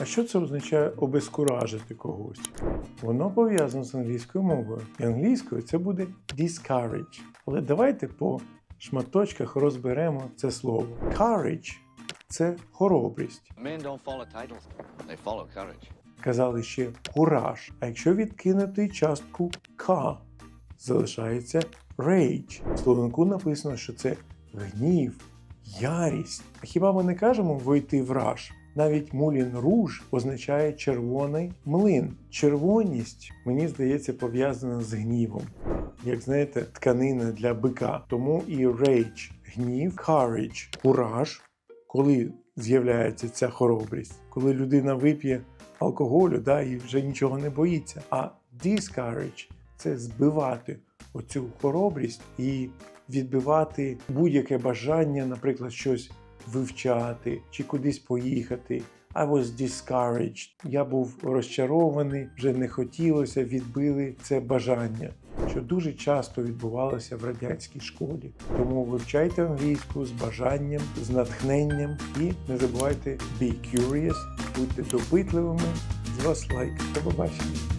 А що це означає обескуражити когось? Воно пов'язано з англійською мовою. І англійською це буде discourage. Але давайте по шматочках розберемо це слово. Courage – це хоробрість. Men don't follow titles, they follow courage. Казали ще кураж. А якщо відкинути частку К, залишається rage. В словнику написано, що це гнів, ярість. А хіба ми не кажемо вийти в раж? Навіть мулін руж означає червоний млин. Червоність, мені здається, пов'язана з гнівом. Як знаєте, тканина для бика. Тому і rage – гнів, courage – кураж, коли з'являється ця хоробрість, коли людина вип'є алкоголю да, і вже нічого не боїться. А discourage – це збивати оцю хоробрість і відбивати будь-яке бажання, наприклад, щось вивчати чи кудись поїхати. I was discouraged. Я був розчарований, вже не хотілося, відбили це бажання, що дуже часто відбувалося в радянській школі. Тому вивчайте англійську з бажанням, з натхненням і не забувайте be curious, будьте допитливими. З вас лайк. До побачення.